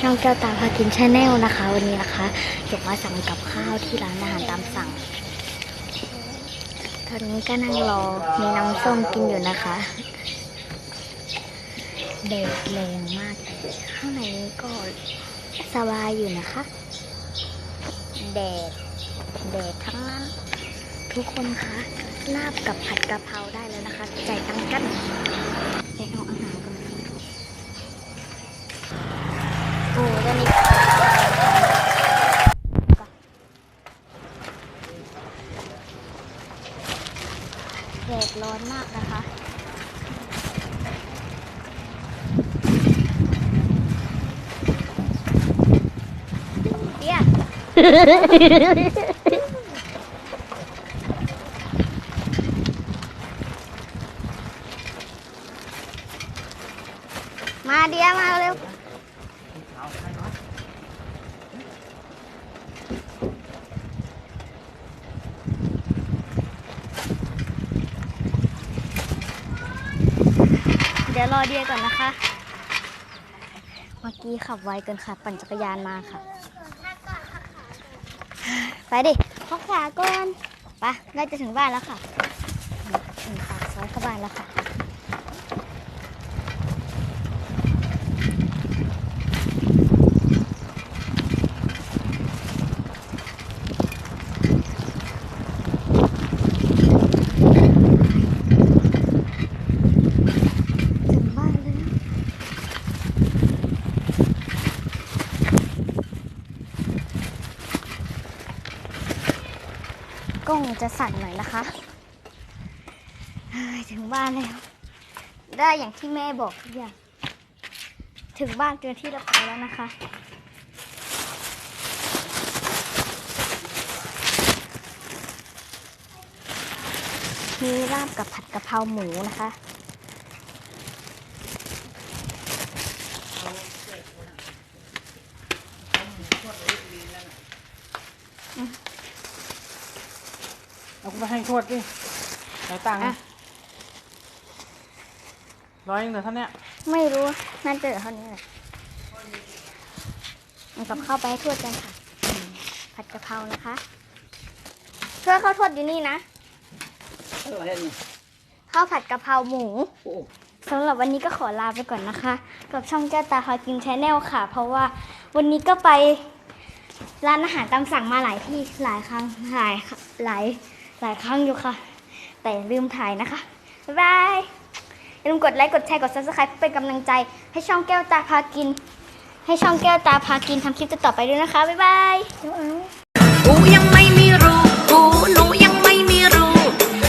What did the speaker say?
ช่องแก้วตาพากินชาแนลนะคะ วันนี้นะคะจกมาสั่งกับข้าวที่ร้านอาหารตามสั่ง ตอนนี้ก็นั่งรอมีน้ำส้มกินอยู่นะคะแดดแรงมากแต่ข้างในนี้ก็สบายอยู่นะคะแดดแดดทั้งนั้นทุกคนคะลาบกับผัดกะเพราได้แล้วนะคะจ่ายตังค์กันไปเอาอาหารกันโอ้ตอนนี้แดด ร้อนมากนะคะเตี้ยมาเดียมาเร็ว ดี๋ยวรอเดียก่อนนะคะ เมื่อกี้ขับไวเกินค่ะ ปั่นจักรยานมาค่ะ ไปดิพักขาก่อนไปใกล้จะถึงบ้านแล้วค่ะ ถึงปากซอยเข้าบ้านแล้วค่ะ ถึงบ้านแล้วนะ กล้องจะสั่นหน่อยนะคะถึงบ้านแล้ว ได้อย่างที่แม่บอกทุกอย่างถึงบ้านเจอที่เรียบร้อยแล้วนะคะ มีลาบกับผัดกะเพราหมูนะคะ เอาไปให้ทวดดิไหนตังค์อะ ร้อยหนึงเดี๋ยวเท่าเนี้ยไม่รู้น่าจะเหลือเท่านี้แหละเอากับข้าวไปให้ทวดกันค่ะอืมผัดกะเพรานะคะเพื่อข้าวทวดอยู่นี่นะ อะไรนี่ข้าวผัดกะเพราหมูโอ้สำหรับวันนี้ก็ขอลาไปก่อนนะคะ กับช่องแก้วตาพากินชาแนลค่ะ เพราะว่าวันนี้ก็ไปร้านอาหารตามสั่งมาหลายที่หลายครั้งหลายหลาย หลายครั้งอยู่ค่ะ แต่ลืมถ่ายนะคะ บ๊ายบาย อย่าลืมกดไลค์กดแชร์กด subscribe เพื่อเป็นกำลังใจให้ช่องแก้วตาพากิน ให้ช่องแก้วตาพากินทำคลิปต่อๆไปด้วยนะคะ บ๊ายบายกูยัง